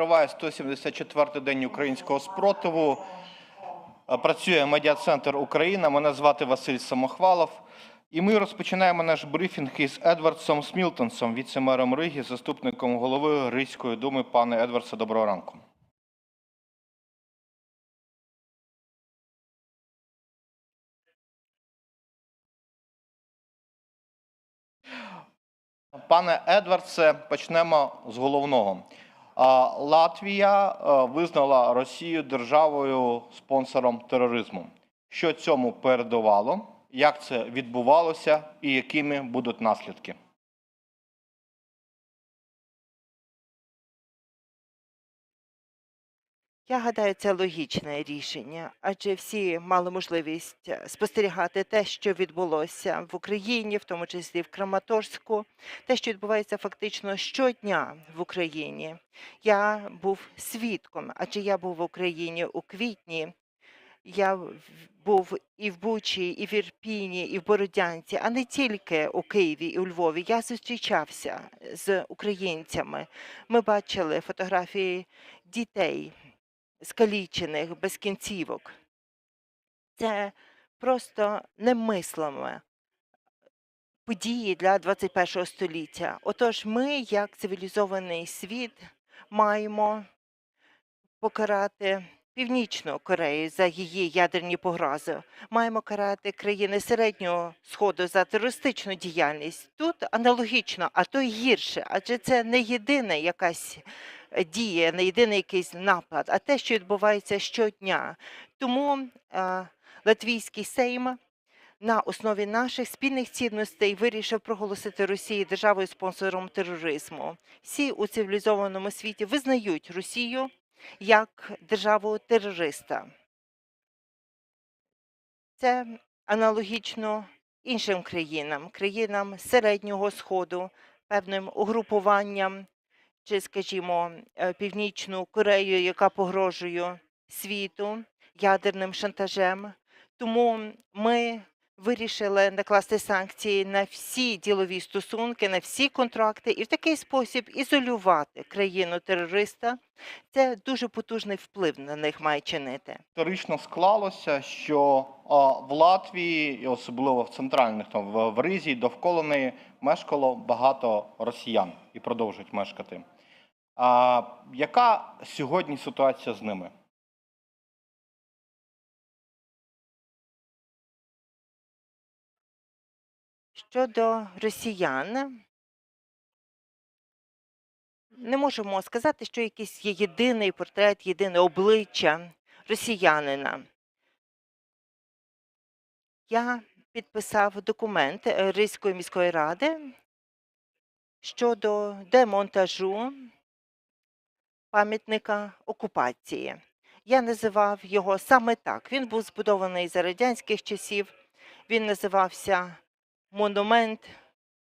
Триває 174-й день українського спротиву. Е, Працює медіа-центр Україна. Мене звати Василь Самохвалов. І ми розпочинаємо наш брифінг із Едвардсом Смілтонсом, віце-мером Риги, заступником голови Ризької думи. Пане Едвардсе, доброго ранку. Пане Едвардсе, почнемо з головного. Латвія е, визнала Росію державою спонсором тероризму. Що цьому передувало? Як це відбувалося і якими будуть наслідки? Я гадаю, це логічне рішення, адже всі мали можливість е, спостерігати те, що відбулося в Україні, в тому числі в Краматорську, те, що відбувається фактично щодня в Україні. Я був свідком, адже я був в Україні у квітні. Я був і в Бучі, і в Ірпіні, і в Бородянці, а не тільки у Києві і у Львові. Я зустрічався з українцями. Ми бачили фотографії дітей, скалічених, без кінцівок. Це просто немислиме події для 21 століття. Отож, ми, як цивілізований світ, маємо покарати Північну Корею за її ядерні погрози. Маємо карати країни середнього сходу за терористичну діяльність. Тут аналогічно, а то й гірше, адже це не єдина якась е, дія, не єдиний якийсь напад, а те, що відбувається щодня. Тому е, Латвійський Сейм на основі наших спільних цінностей вирішив проголосити Росію державою спонсором тероризму. Всі у цивілізованому світі визнають Росію як державу терориста. Це аналогічно іншим країнам, країнам Середнього Сходу, певним угрупуванням, чи, скажімо, е, Північну Корею, яка погрожує світу ядерним шантажем. Тому ми вирішили накласти санкції на всі ділові стосунки, на всі контракти і в такий спосіб ізолювати країну терориста. Це дуже потужний вплив на них має чинити. Історично склалося, що в Латвії, і особливо в центральних там в Ризі, довкола неї мешкало багато росіян і продовжують мешкати. А, яка сьогодні ситуація з ними? Щодо росіян, не можемо сказати, що якийсь є єдиний портрет, єдине обличчя росіянина. Я підписав документ е, Ризької міської ради щодо демонтажу пам'ятника окупації. Я називав його саме так. Він був збудований за радянських часів. Він називався Монумент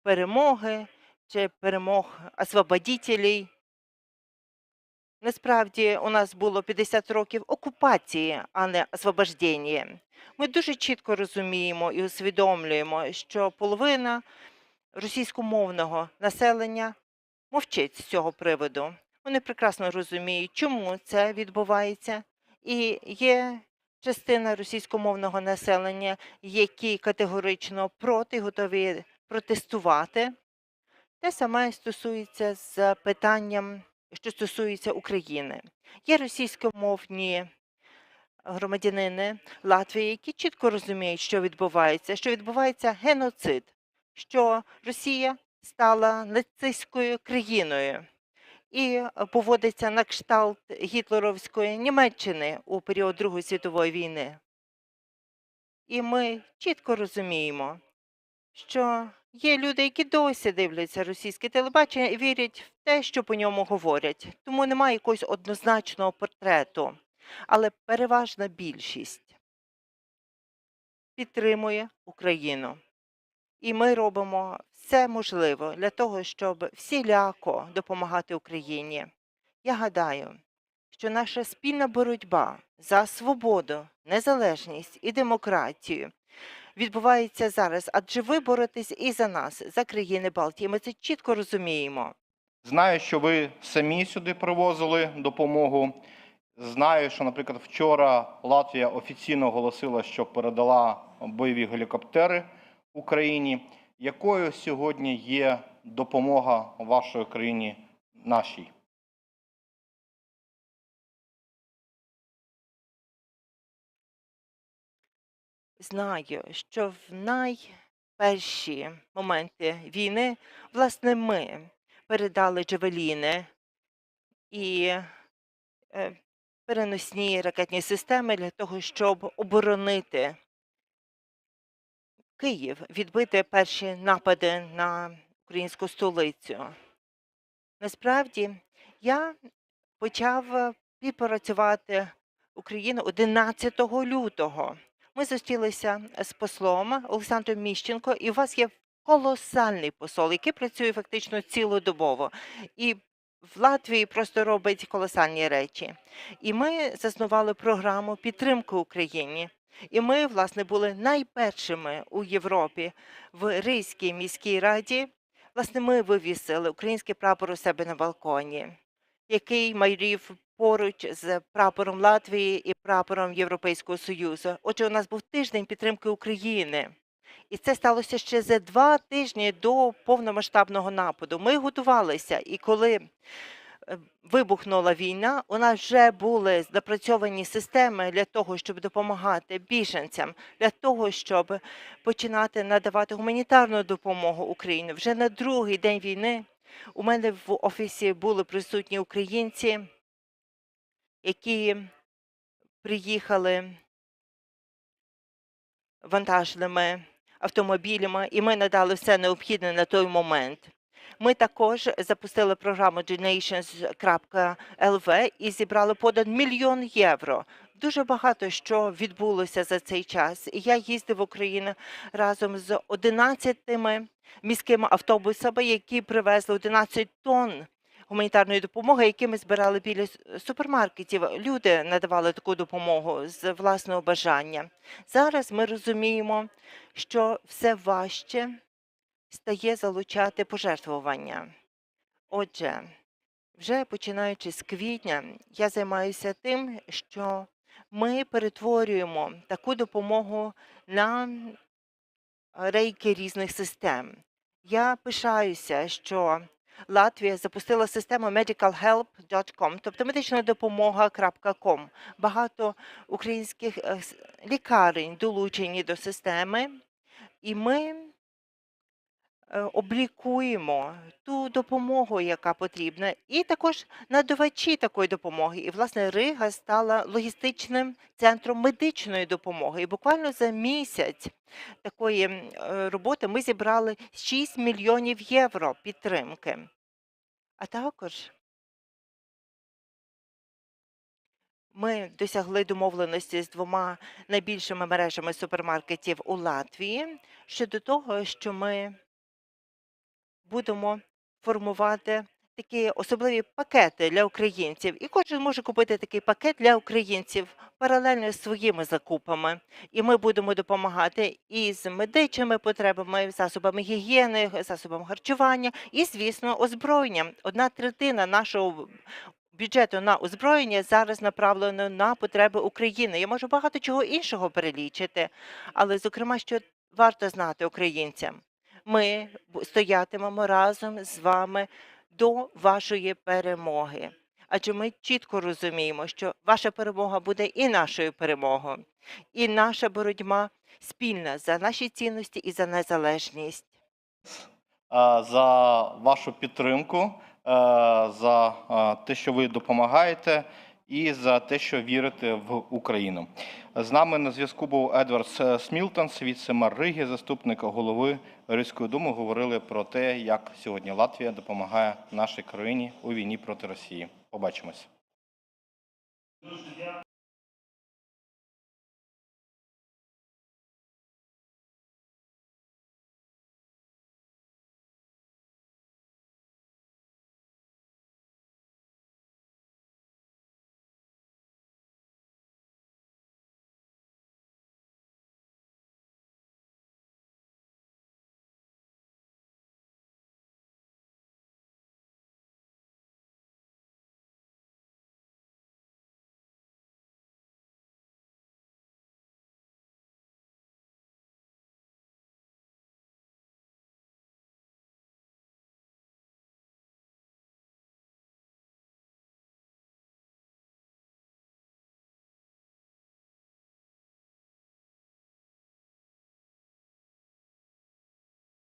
перемоги чи перемог освободітелей. Насправді у нас було 50 років окупації, а не освобождення. Ми дуже чітко розуміємо і усвідомлюємо, що половина російськомовного населення мовчить з цього приводу. Вони прекрасно розуміють, чому це відбувається, і є частина російськомовного населення, які категорично проти, готові протестувати. Те саме стосується з питанням, що стосується України. Є російськомовні громадянини Латвії, які чітко розуміють, що відбувається, що відбувається геноцид, що Росія стала нацистською країною і е, поводиться на кшталт гітлеровської Німеччини у період Другої світової війни. І ми чітко розуміємо, що є люди, які досі дивляться російське телебачення і вірять в те, що по ньому говорять. Тому немає якогось однозначного портрету. Але переважна більшість підтримує Україну. І ми робимо все можливе для того, щоб всіляко допомагати Україні. Я гадаю, що наша спільна боротьба за свободу, незалежність і демократію відбувається зараз, адже ви боретесь і за нас, за країни Балтії. Ми це чітко розуміємо. Знаю, що ви самі сюди привозили допомогу. Знаю, що, наприклад, вчора Латвія офіційно оголосила, що передала бойові гелікоптери Україні. Якою сьогодні є допомога вашої країні нашій? Знаю, що в найперші моменти війни, власне, ми передали джавеліни і е, переносні ракетні системи для того, щоб оборонити Київ, відбити перші напади на українську столицю. Насправді, я почав співпрацювати Україну 11 лютого. Ми зустрілися з послом Олександром Міщенко, і у вас є колосальний посол, який працює фактично цілодобово. І в Латвії просто робить колосальні речі. І ми заснували програму підтримки Україні. І ми, власне, були найпершими у Європі в Ризькій міській раді. Власне, ми вивісили український прапор у себе на балконі, який майорів поруч з прапором Латвії і прапором Європейського Союзу. Отже, у нас був тиждень підтримки України. І це сталося ще за два тижні до повномасштабного нападу. Ми готувалися, і коли вибухнула війна, у нас вже були запрацьовані системи для того, щоб допомагати біженцям, для того, щоб починати надавати гуманітарну допомогу Україні. Вже на другий день війни у мене в офісі були присутні українці, які приїхали вантажними автомобілями, і ми надали все необхідне на той момент. Ми також запустили програму donations.lv і зібрали понад мільйон євро. Дуже багато що відбулося за цей час. Я їздив в Україну разом з 11 міськими автобусами, які привезли 11 тонн гуманітарної допомоги, які ми збирали біля супермаркетів. Люди надавали таку допомогу з власного бажання. Зараз ми розуміємо, що все важче стає залучати пожертвування. Отже, вже починаючи з квітня, я займаюся тим, що ми перетворюємо таку допомогу на рейки різних систем. Я пишаюся, що Латвія запустила систему medicalhelp.com, тобто медична допомога.com. Багато українських е, лікарень долучені до системи, і ми облікуємо ту допомогу, яка потрібна, і також надавачі такої допомоги. І, власне, Рига стала логістичним центром медичної допомоги. І буквально за місяць такої е, роботи ми зібрали 6 мільйонів євро підтримки. А також ми досягли домовленості з двома найбільшими мережами супермаркетів у Латвії щодо того, що ми будемо формувати такі особливі пакети для українців. І кожен може купити такий пакет для українців паралельно з своїми закупами. І ми будемо допомагати і з медичними потребами, засобами гігієни, засобами харчування і, звісно, озброєнням. Одна третина нашого бюджету на озброєння зараз направлено на потреби України. Я можу багато чого іншого перелічити, але, зокрема, що варто знати українцям. Ми стоятимемо разом з вами до вашої перемоги. Адже ми чітко розуміємо, що ваша перемога буде і нашою перемогою, і наша боротьба спільна за наші цінності і за незалежність. за вашу підтримку, е, за е, те, що ви допомагаєте, і за те, що вірите в Україну. З нами на зв'язку був Едвард Смілтон, віце-мер Риги, заступник голови Ризької думи. Говорили про те, як сьогодні Латвія допомагає нашій країні у війні проти Росії. Побачимось.